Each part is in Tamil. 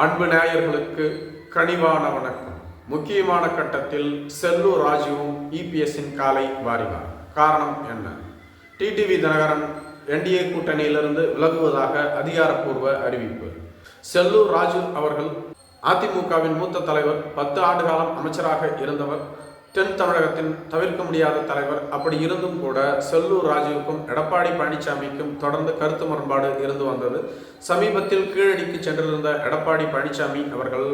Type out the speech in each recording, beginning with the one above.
அன்பு நேயர்களுக்கு கனிவான வணக்கம். முக்கியமான கட்டத்தில் செல்லூர் ராஜுவும் இபிஎஸ்ஸின் காலை வாரினார் காரணம் என்ன? டிடிவி தினகரன் என்டிஏ கூட்டணியிலிருந்து விலகுவதாக அதிகாரப்பூர்வ அறிவிப்பு. செல்லூர் ராஜு அவர்கள் அதிமுகவின் மூத்த தலைவர் பத்து ஆண்டு காலம் அமைச்சராக இருந்தவர் தென் தமிழகத்தின் தவிர்க்க முடியாத தலைவர் அப்படி இருந்தும் கூட செல்லூர் ராஜுவுக்கும் எடப்பாடி பழனிசாமிக்கும் தொடர்ந்து கருத்து முரண்பாடு இருந்து வந்தது. சமீபத்தில் கீழடிக்கு சென்றிருந்த எடப்பாடி பழனிசாமி அவர்கள்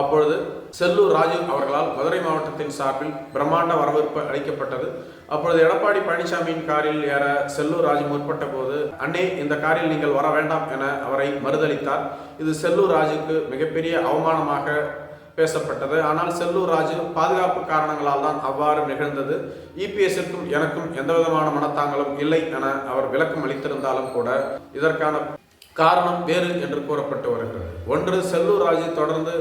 அப்பொழுது செல்லூர் ராஜு அவர்களால் மதுரை மாவட்டத்தின் சார்பில் பிரம்மாண்ட வரவேற்பு அளிக்கப்பட்டது. அப்பொழுது எடப்பாடி பழனிசாமியின் காரில் ஏற செல்லூர் ராஜு முற்பட்ட போது அண்ணே இந்த காரில் நீங்கள் வர வேண்டாம் என அவரை மறுதளித்தார். இது செல்லூர் ராஜுக்கு மிகப்பெரிய அவமானமாக பேசப்பட்டது. ஆனால் செல்லூர் ராஜு பாதுகாப்பு காரணங்களால் தான் அவ்வாறு நிகழ்ந்தது. இபிஎஸ்ஸிற்கும் எனக்கும் எந்தவிதமான மனத்தாங்களும் இல்லை என அவர் விளக்கம் அளித்திருந்தாலும் கூட இதற்கான காரணம் வேறு என்று கூறப்பட்டு வருகிறது. ஒன்று செல்லூர் ராஜு தொடர்ந்து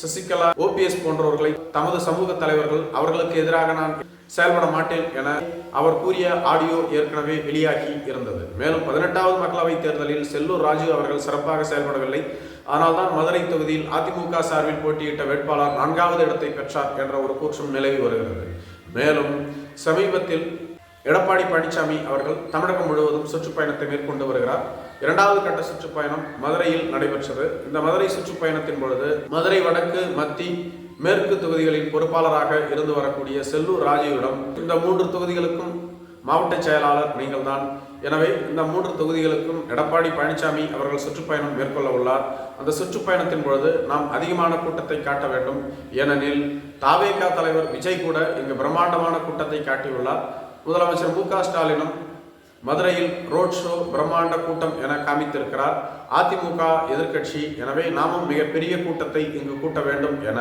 சசிகலா ஓபிஎஸ் போன்றவர்களை தமது சமூக தலைவர்கள் அவர்களுக்கு எதிராக நான் செயல்பட மாட்டேன் என அவர் கூறிய ஆடியோ ஏற்கனவே வெளியாகி இருந்தது. மேலும் பதினெட்டாவது மக்களவைத் தேர்தலில் செல்லூர் ராஜு அவர்கள் சிறப்பாக செயல்படவில்லை. ஆனால்தான் மதுரை தொகுதியில் அதிமுக சார்பில் போட்டியிட்ட வேட்பாளர் நான்காவது இடத்தை பெற்றார் என்ற ஒரு கூற்றும் நிலவி வருகிறது. மேலும் சமீபத்தில் எடப்பாடி பழனிசாமி அவர்கள் தமிழகம் முழுவதும் சுற்றுப்பயணத்தை மேற்கொண்டு வருகிறார். இரண்டாவது கட்ட சுற்றுப்பயணம் மதுரையில் நடைபெற்றது. இந்த மதுரை சுற்றுப்பயணத்தின் பொழுது மதுரை வடக்கு மத்தி மேற்கு தொகுதிகளின் பொறுப்பாளராக இருந்து வரக்கூடிய செல்லூர் ராஜுவிடம் இந்த மூன்று தொகுதிகளுக்கும் மாவட்ட செயலாளர் நீங்கள்தான். எனவே இந்த மூன்று தொகுதிகளுக்கும் எடப்பாடி பழனிசாமி அவர்கள் சுற்றுப்பயணம் மேற்கொள்ள உள்ளார். அந்த சுற்றுப்பயணத்தின் பொழுது நாம் அதிகமான கூட்டத்தை காட்ட வேண்டும். ஏனெனில் தாவேகா தலைவர் விஜய் கூட இங்கு பிரம்மாண்டமான கூட்டத்தை காட்டியுள்ளார். முதலமைச்சர் மு க ஸ்டாலினும் மதுரையில் ரோட் ஷோ பிரம்மாண்ட கூட்டம் என காமித்திருக்கிறார். அதிமுக எதிர்கட்சி எனவே நாமும் மிகப்பெரிய கூட்டத்தை இங்கு கூட்ட வேண்டும் என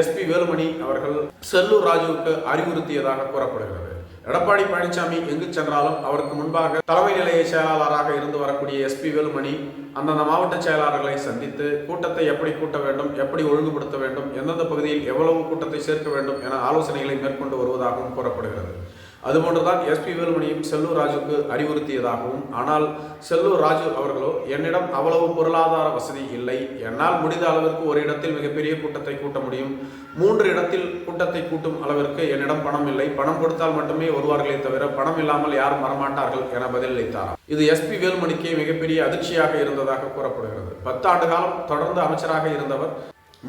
எஸ்பி வேலுமணி அவர்கள் செல்லூர் ராஜுவுக்கு அறிவுறுத்தியதாக கூறப்படுகிறது. எடப்பாடி பழனிசாமி எங்கு சென்றாலும் அவருக்கு முன்பாக தலைமை நிலைய செயலாளராக இருந்து வரக்கூடிய எஸ்பி வேலுமணி அந்தந்த மாவட்ட செயலாளர்களை சந்தித்து கூட்டத்தை எப்படி கூட்ட வேண்டும் எப்படி ஒழுங்குபடுத்த வேண்டும் எந்தெந்த பகுதியில் எவ்வளவு கூட்டத்தை சேர்க்க வேண்டும் என ஆலோசனைகளை மேற்கொண்டு வருவதாகவும் கூறப்படுகிறது. அதுபோன்றுதான் எஸ்பி வேலுமணியும் செல்லூர் ராஜுக்கு அறிவுறுத்தியதாகவும் ஆனால் செல்லூர் ராஜு அவர்களோ என்னிடம் அவ்வளவு பொருளாதார வசதி இல்லை. என்னால் முடிந்த அளவிற்கு ஒரு இடத்தில் மிகப்பெரிய கூட்டத்தை கூட்ட முடியும். மூன்று இடத்தில் கூட்டத்தை கூட்டும் அளவிற்கு என்னிடம் பணம் இல்லை. பணம் கொடுத்தால் மட்டுமே வருவார்களே தவிர பணம் இல்லாமல் யாரும் வரமாட்டார்கள் என பதிலளித்தாராம் இது எஸ்பி வேலுமணிக்கு மிகப்பெரிய அதிர்ச்சியாக இருந்ததாக கூறப்படுகிறது. பத்தாண்டு காலம் தொடர்ந்து அமைச்சராக இருந்தவர்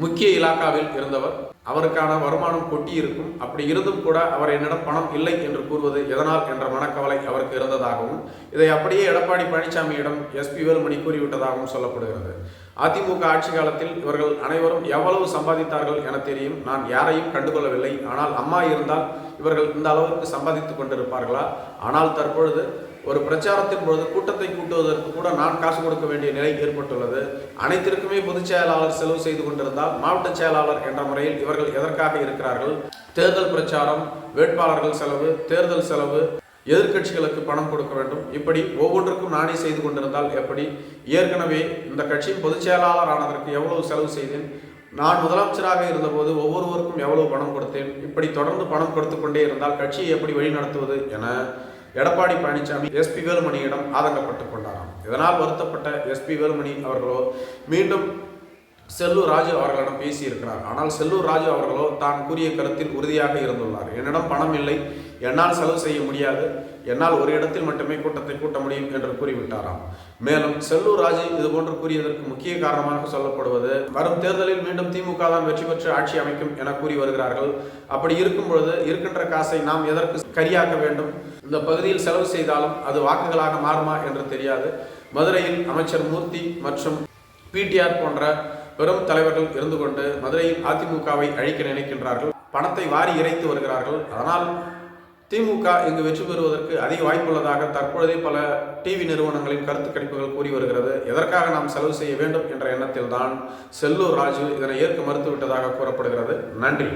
முக்கிய இலாக்காவில் இருந்தவர். அவருக்கான வருமானம் கொட்டி இருக்கும் அப்படி இருந்தும் கூட அவர் என்னிடம் பணம் இல்லை என்று கூறுவது எதனால் என்ற மனக்கவலை அவருக்கு இருந்ததாகவும் இதை அப்படியே எடப்பாடி பழனிசாமியிடம் எஸ்பி வேலுமணி கூறிவிட்டதாகவும் சொல்லப்படுகிறது. அதிமுக ஆட்சி காலத்தில் இவர்கள் அனைவரும் எவ்வளவு சம்பாதித்தார்கள் என தெரியும். நான் யாரையும் கண்டுகொள்ளவில்லை. ஆனால் அம்மா இருந்தால் இவர்கள் இந்த அளவுக்கு சம்பாதித்துக் கொண்டிருப்பார்களா? ஆனால் தற்பொழுது ஒரு பிரச்சாரத்தின் பொழுது கூட்டத்தை கூட்டுவதற்கு கூட நான் காசு கொடுக்க வேண்டிய நிலை ஏற்பட்டுள்ளது. அனைத்திற்குமே பொதுச் செயலாளர் செலவு செய்து கொண்டிருந்தால் மாவட்ட செயலாளர் என்ற முறையில் இவர்கள் எதற்காக இருக்கிறார்கள்? தேர்தல் பிரச்சாரம் வேட்பாளர்கள் செலவு தேர்தல் செலவு எதிர்க்கட்சிகளுக்கு பணம் கொடுக்க வேண்டும். இப்படி ஒவ்வொன்றுக்கும் நானே செய்து கொண்டிருந்தால் எப்படி? ஏற்கனவே இந்த கட்சியின் பொதுச் செயலாளர் ஆனதற்கு எவ்வளவு செலவு செய்தேன்? நான் முதலமைச்சராக இருந்தபோது ஒவ்வொருவருக்கும் எவ்வளவு பணம் கொடுத்தேன்? இப்படி தொடர்ந்து பணம் கொடுத்து கொண்டே இருந்தால் கட்சியை எப்படி வழிநடத்துவது என எடப்பாடி பழனிசாமி எஸ்பி வேலுமணியிடம் ஆதங்கப்பட்டு கொண்டாராம். இதனால் வருத்தப்பட்ட எஸ்பி வேலுமணி அவர்களோ மீண்டும் செல்லூர் ராஜு அவர்களிடம் பேசியிருக்கிறார். ஆனால் செல்லூர் ராஜு அவர்களோ தான் கூறிய கருத்தில் உறுதியாக இருந்துள்ளார். என்னிடம் பணம் இல்லை என்னால் செலவு செய்ய முடியாது என்னால் ஒரு இடத்தில் மட்டுமே கூட்டத்தை கூட்ட முடியும் என்று கூறிவிட்டாராம். மேலும் செல்லூர் ராஜு இதுபோன்று கூறியதற்கு முக்கிய காரணமாக சொல்லப்படுவது வரும் தேர்தலில் மீண்டும் திமுக தான் வெற்றி பெற்று ஆட்சி அமைக்கும் என கூறி வருகிறார்கள். அப்படி இருக்கும் பொழுது இருக்கின்ற காசை நாம் எதற்கு கரியாக்க வேண்டும்? இந்த பகுதியில் செலவு செய்தாலும் அது வாக்குகளாக மாறுமா என்று தெரியாது. மதுரையில் அமைச்சர் மூர்த்தி மற்றும் பிடிஆர் போன்ற பெரும் தலைவர்கள் இருந்து கொண்டு மதுரையில் அதிமுகவை அழிக்க நினைக்கின்றார்கள். பணத்தை வாரி இறைத்து வருகிறார்கள். அதனால் திமுக இங்கு வெற்றி பெறுவதற்கு அதிக வாய்ப்புள்ளதாக தற்பொழுதே பல டிவி நிறுவனங்களின் கருத்து கணிப்புகள் கூறி வருகிறது. எதற்காக நாம் செலவு செய்ய வேண்டும் என்ற எண்ணத்தில் தான் செல்லூர் ராஜு இதனை ஏற்க மறுத்துவிட்டதாக கூறப்படுகிறது. நன்றி.